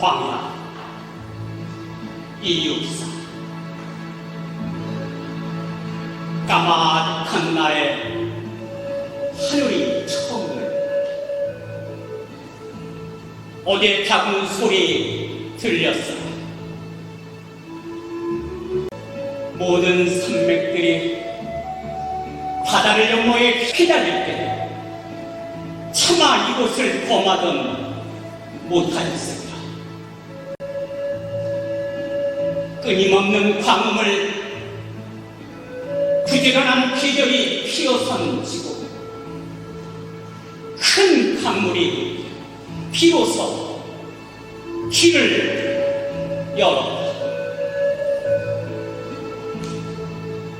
광야 이육사 까마득한 나의 하늘이 처음을. 어디에 타군 소리 들렸어? 모든 산맥들이 바다를 연모에 휘달릴 때 차마 이곳을 범하던 못하였습니다. 끊임없는 광음을 부지런한 계절이 피어선 지고 큰 강물이 비로소 길을 열었다.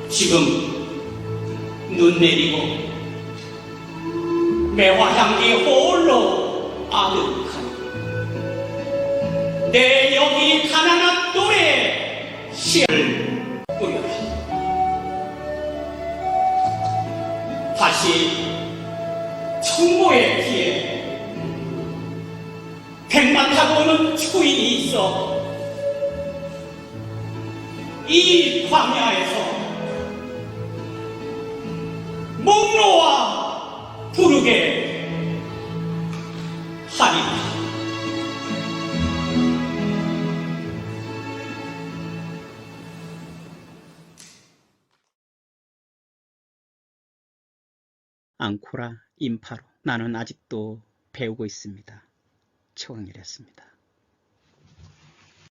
지금 눈 내리고 매화향기 홀로 아득한 내 여기 가난 시를 꾸려라 다시 청보의 뒤에 백만 타고 오는 초인이 있어 이 광야에서 목 놓아 부르게 하리라. 앙코라 인파로 나는 아직도 배우고 있습니다. 최광일이었습니다.